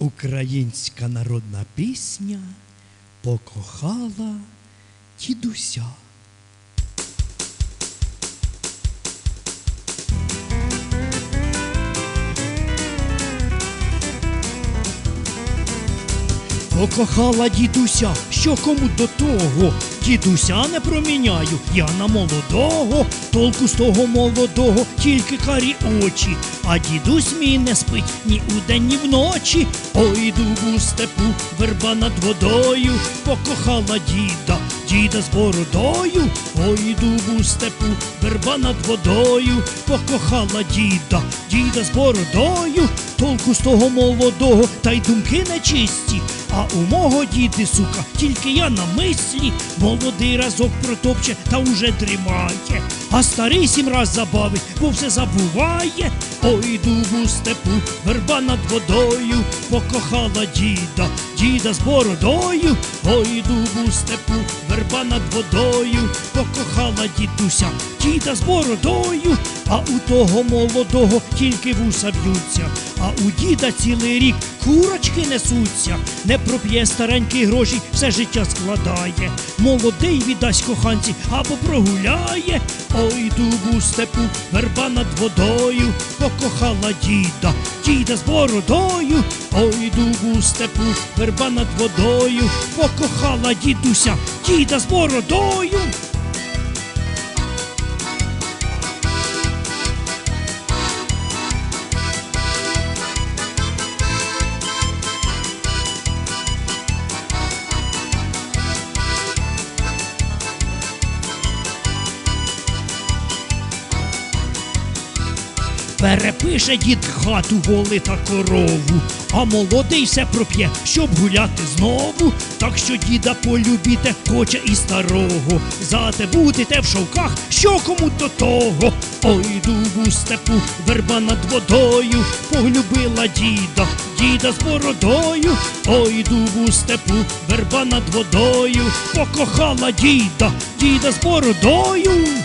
Українська народна пісня покохала дідуся. Покохала дідуся, що кому до того, дідуся не проміняю, я на молодого, толку з того молодого, тільки карі очі, а дідусь мій не спить ні удень, ні вночі. Ой, дубу степу, верба над водою, покохала діда, діда з бородою, ой, дубу степу, верба над водою, покохала діда, діда з бородою, толку з того молодого, та й думки нечисті. А у мого діди, сука, тільки я на мислі, молодий разок протопче та уже дрімає, а старий сім раз забавить, бо все забуває. Ой, дубу степу, верба над водою, покохала діда, діда з бородою, ой, дубу степу, верба над водою, покохала дідуся, діда з бородою, а у того молодого тільки вуса б'ються, а у діда цілий рік курочки несуться, не проп'є старенькі гроші, все життя складає. Молодий віддасть коханці або прогуляє. Ой, дубу степу, верба над водою, покохала діда, діда з бородою. Ой, дубу степу, верба над водою, покохала дідуся, діда з бородою. Перепише дід хату воли та корову, а молодий все проп'є, щоб гуляти знову. Так що діда полюбіте, хоче і старого. Зате будете в шовках, що кому до того. Ой, дубу степу, верба над водою, поглюбила діда, діда з бородою. Ой, дубу степу, верба над водою, покохала діда, діда з бородою.